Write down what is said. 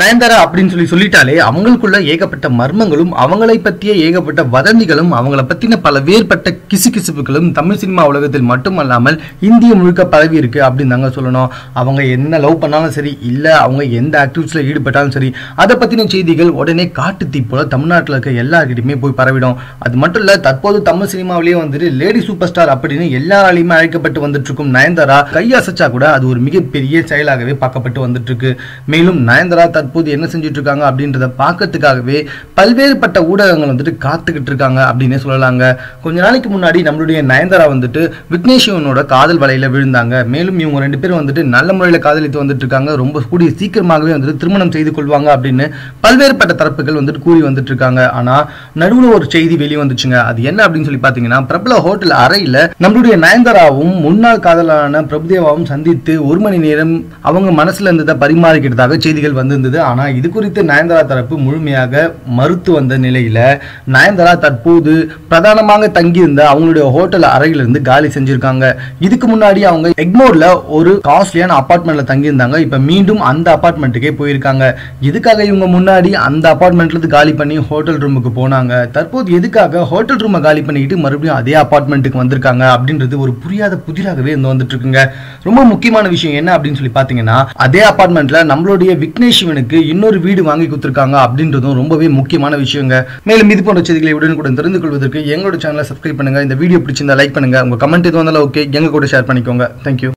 நயன்தாரா அப்படின்னு சொல்லி சொல்லிட்டாலே அவங்களுக்குள்ள ஏகப்பட்ட மர்மங்களும் அவங்களை பற்றிய ஏகப்பட்ட வதந்திகளும் அவங்கள பற்றின பல வேறுபட்ட கிசுகிசுப்புகளும் தமிழ் சினிமா உலகத்தில் மட்டுமல்லாமல் இந்திய முழுக்க பரவி இருக்கு அப்படின்னு தாங்க சொல்லணும். அவங்க என்ன லவ் பண்ணாலும் சரி இல்லை அவங்க எந்த ஆக்டிவிட்டிஸ்ல ஈடுபட்டாலும் சரி அதை பற்றின செய்திகள் உடனே காட்டு தீ போல தமிழ்நாட்டில் இருக்க எல்லாருக்கிட்டையுமே போய் பரவிடும். அது மட்டும் இல்லை தற்போது தமிழ் சினிமாவிலேயே வந்துட்டு லேடி சூப்பர் ஸ்டார் அப்படின்னு எல்லாராலையுமே அழைக்கப்பட்டு வந்துட்டு இருக்கும் நயன்தாரா கையசைச்சா கூட அது ஒரு மிகப்பெரிய செயலாகவே பார்க்கப்பட்டு வந்துட்டு இருக்கு மேலும் நயன்தாரா தற்போது என்ன செஞ்சுட்டு இருக்காங்க அப்படின்றத பார்க்கறதுக்காகவே பல்வேறுபட்ட ஊடகங்கள் வந்துட்டு காத்துக்கிட்டு இருக்காங்க அப்படின்னே சொல்லலாங்க. கொஞ்ச நாளைக்கு முன்னாடி நம்மளுடைய நயன்தாரா வந்துட்டு விக்னேஷ் சிவனோட காதல் வலையில விழுந்தாங்க. மேலும் இவங்க ரெண்டு பேரும் வந்துட்டு நல்ல முறையில் காதலித்து வந்துட்டு இருக்காங்க ரொம்ப கூடிய சீக்கிரமாகவே வந்துட்டு திருமணம் செய்து கொள்வாங்க அப்படின்னு பல்வேறுபட்ட தரப்புகள் வந்துட்டு கூறி வந்துட்டு இருக்காங்க ஆனா நடுவுல ஒரு செய்தி வெளியே வந்துச்சுங்க அது என்ன அப்படின்னு சொல்லி பாத்தீங்கன்னா பிரபல ஹோட்டல் அறையில நம்மளுடைய நயன்தாராவும் முன்னாள் காதலான பிரபுதேவாவும் சந்தித்து ஒரு மணி நேரம் அவங்க மனசுல இருந்ததை பரிமாறிக்கிட்டதாக செய்திகள் வந்திருந்தது. ஆனா இது குறித்து நயன்தாரா தரப்பு முழுமையாக மறுத்து வந்த நிலையில நயன்தாரா தற்போது பிரதானமாக தங்கியிருந்த அவங்களுடைய ஹோட்டல் அறையிலிருந்து காலி செஞ்சிருக்காங்க. இதுக்கு முன்னாடி அவங்க எக்மோர்ல ஒரு காஸ்ட்லியான அபார்ட்மெண்ட்ல தங்கியிருந்தாங்க. இப்போ மீண்டும் அந்த அப்பார்ட்மெண்ட்டுக்கே போயிருக்காங்க. எதுக்காக இவங்க முன்னாடி அந்த அப்பார்ட்மெண்ட்லேருந்து காலி பண்ணி ஹோட்டல் ரூமுக்கு போனாங்க. தற்போது எதுக்காக ஹோட்டல் ரூமை காலி பண்ணிக்கிட்டு மறுபடியும் அதே அப்பார்ட்மெண்ட்டுக்கு வந்திருக்காங்க அப்படின்றது ஒரு புரியாத புதிராகவே இருந்து வந்துட்டு இருக்குங்க. ரொம்ப முக்கியமான விஷயம் என்ன அப்படின்னு சொல்லி பாத்தீங்கன்னா அதே அபார்ட்மெண்ட்ல நம்மளுடைய விக்னேஷ் சிவனுக்கு இன்னொரு வீடு வாங்கி கொடுத்துருக்காங்க அப்படின்றதும் ரொம்பவே முக்கியமான விஷயங்க. மேலும் இது போன்ற செய்திகளை உடனுக்குடன் தெரிந்து கொள்வதற்கு எங்களோட சேனலை சப்ஸ்கிரைப் பண்ணுங்க. இந்த வீடியோ பிடிச்சிருந்தா லைக் பண்ணுங்க. உங்க கமெண்ட் எதுவும் ஓகே எங்க கூட ஷேர் பண்ணிக்கோங்க. தேங்க்யூ